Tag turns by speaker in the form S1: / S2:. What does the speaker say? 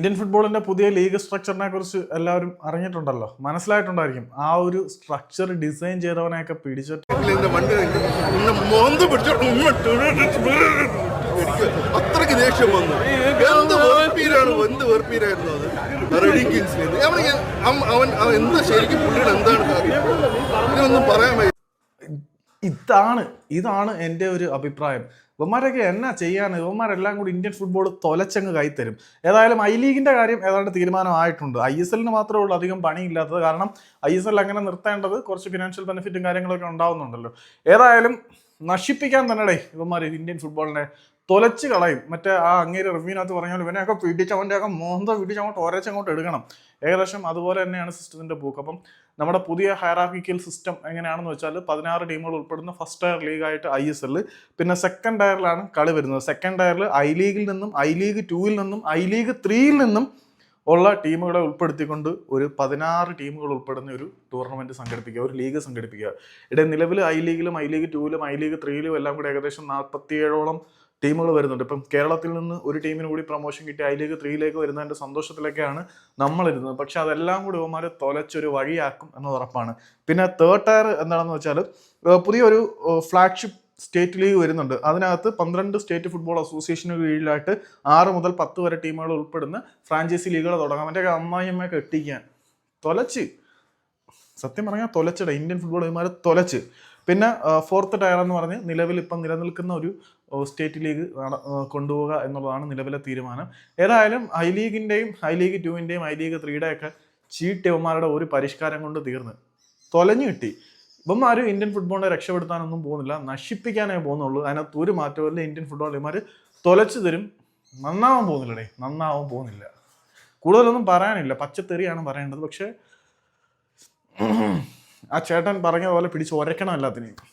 S1: Indian ഫുട്ബോളിന്റെ പുതിയ league സ്ട്രക്ചറിനെ കുറിച്ച് എല്ലാവരും അറിഞ്ഞിട്ടുണ്ടല്ലോ. മനസ്സിലായിട്ടുണ്ടായിരിക്കും. ആ ഒരു സ്ട്രക്ചർ ഡിസൈൻ ചെയ്തവനെയൊക്കെ പിടിച്ചിട്ട്
S2: അത്രയ്ക്ക് ദേഷ്യം വന്നു. അത്? അവൻ എന്താ ശരിക്കും എന്താണ് പറയാൻ
S1: ഇതാണ് ഇതാണ് എന്റെ ഒരു അഭിപ്രായം. ഇവന്മാരൊക്കെ എന്നാ ചെയ്യാൻ ഇവന്മാരെല്ലാം കൂടി ഇന്ത്യൻ ഫുട്ബോൾ തൊലച്ചങ്ങ് കൈത്തരും. ഏതായാലും ഐ ലീഗിന്റെ കാര്യം ഏതാണ്ട് തീരുമാനമായിട്ടുണ്ട്. ഐ എസ് എല്ലിന് മാത്രമേ ഉള്ളൂ അധികം പണിയില്ലാത്തത്. കാരണം ഐ എസ് എൽ അങ്ങനെ നിർത്തേണ്ടത് കുറച്ച് ഫിനാൻഷ്യൽ ബെനിഫിറ്റും കാര്യങ്ങളൊക്കെ ഉണ്ടാവുന്നുണ്ടല്ലോ. ഏതായാലും നശിപ്പിക്കാൻ തന്നെടേ ഇവന്മാർ ഇന്ത്യൻ ഫുട്ബോളിനെ തൊലച്ച് കളയും. മറ്റേ ആ അങ്ങേര് റിവ്യൂവിനകത്ത് പറഞ്ഞാൽ ഇവനെയൊക്കെ അവന്റെയൊക്കെ മോന്ത പിടിച്ച് അങ്ങോട്ട് എടുക്കണം. ഏകദേശം അതുപോലെ തന്നെയാണ് സിസ്റ്റത്തിന്റെ ബുക്ക് അപ്പം നമ്മുടെ പുതിയ ഹയറാഫിക്കൽ സിസ്റ്റം എങ്ങനെയാണെന്ന് വെച്ചാൽ പതിനാറ് ടീമുകൾ ഉൾപ്പെടുന്ന ഫസ്റ്റ് ടയർ ലീഗായിട്ട് ഐ എസ് എല്ലിൽ പിന്നെ സെക്കൻഡ് ടയറിലാണ് കളി വരുന്നത്. സെക്കൻഡ് ടയറിൽ ഐ ലീഗിൽ നിന്നും ഐ ലീഗ് ടൂവിൽ നിന്നും ഐ ലീഗ് ത്രീയിൽ നിന്നും ഉള്ള ടീമുകളെ ഉൾപ്പെടുത്തിക്കൊണ്ട് ഒരു പതിനാറ് ടീമുകൾ ഉൾപ്പെടുന്ന ഒരു ടൂർണമെന്റ് സംഘടിപ്പിക്കുക ഒരു ലീഗ് സംഘടിപ്പിക്കുക. ഇവിടെ നിലവിൽ ഐ ലീഗിലും ഐ ലീഗ് ടൂവിലും ഐ ലീഗ് ത്രീയിലും എല്ലാം കൂടി ഏകദേശം നാൽപ്പത്തിയേഴോളം ടീമുകൾ വരുന്നുണ്ട്. ഇപ്പം കേരളത്തിൽ നിന്ന് ഒരു ടീമിന് കൂടി പ്രൊമോഷൻ കിട്ടി ഐ ലീഗ് ത്രീയിലേക്ക് വരുന്നതിന്റെ സന്തോഷത്തിലൊക്കെയാണ് നമ്മളിരുന്നത് പക്ഷെ അതെല്ലാം കൂടി ഇവന്മാർ തൊലച്ചൊരു വഴിയാക്കും എന്നത് ഉറപ്പാണ്. പിന്നെ തേർഡ് ടയർ എന്താണെന്ന് വെച്ചാൽ പുതിയൊരു ഫ്ലാഗ്ഷിപ്പ് സ്റ്റേറ്റ് ലീഗ് വരുന്നുണ്ട്. അതിനകത്ത് പന്ത്രണ്ട് സ്റ്റേറ്റ് ഫുട്ബോൾ അസോസിയേഷന് കീഴിലായിട്ട് ആറ് മുതൽ പത്ത് വരെ ടീമുകൾ ഉൾപ്പെടുന്ന ഫ്രാഞ്ചൈസി ലീഗുകൾ തുടങ്ങാം. എന്റെ അമ്മായിയമ്മയെ കെട്ടിക്കാൻ. തൊലച്ച്. സത്യം പറഞ്ഞാൽ തൊലച്ചട. Indian football ഇമാർ തൊലച്ച്. പിന്നെ ഫോർത്ത് ടയർ എന്ന് പറഞ്ഞ് നിലവിൽ ഇപ്പം നിലനിൽക്കുന്ന ഒരു സ്റ്റേറ്റ് ലീഗ് കൊണ്ടുപോവുക എന്നുള്ളതാണ് നിലവിലെ തീരുമാനം. ഏതായാലും ഐ ലീഗിന്റെയും ഐ ലീഗ് ടുവിന്റെയും ഐ ലീഗ് ത്രീയുടെ ഒക്കെ ചീട്ട് ഒരു പരിഷ്കാരം കൊണ്ട് തീർന്ന്. തൊലഞ്ഞു കിട്ടി. ഇവന്മാർ ഇന്ത്യൻ ഫുട്ബോളിനെ രക്ഷപ്പെടുത്താനൊന്നും പോകുന്നില്ല. നശിപ്പിക്കാനേ പോകുന്നുള്ളൂ. അതിനകത്ത് ഒരു മാറ്റമില്ല ഇന്ത്യൻ ഫുട്ബോൾ ഇവന്മാർ തൊലച്ചു തരും. നന്നാവാൻ പോകുന്നില്ലടേ. നന്നാവാൻ പോകുന്നില്ല. കൂടുതലൊന്നും പറയാനില്ല. പച്ചത്തെറിയാണ് പറയേണ്ടത്. പക്ഷേ ആ ചേട്ടൻ പറഞ്ഞ പോലെ പിടിച്ച് ഒരക്കണം എല്ലാത്തിനെയും.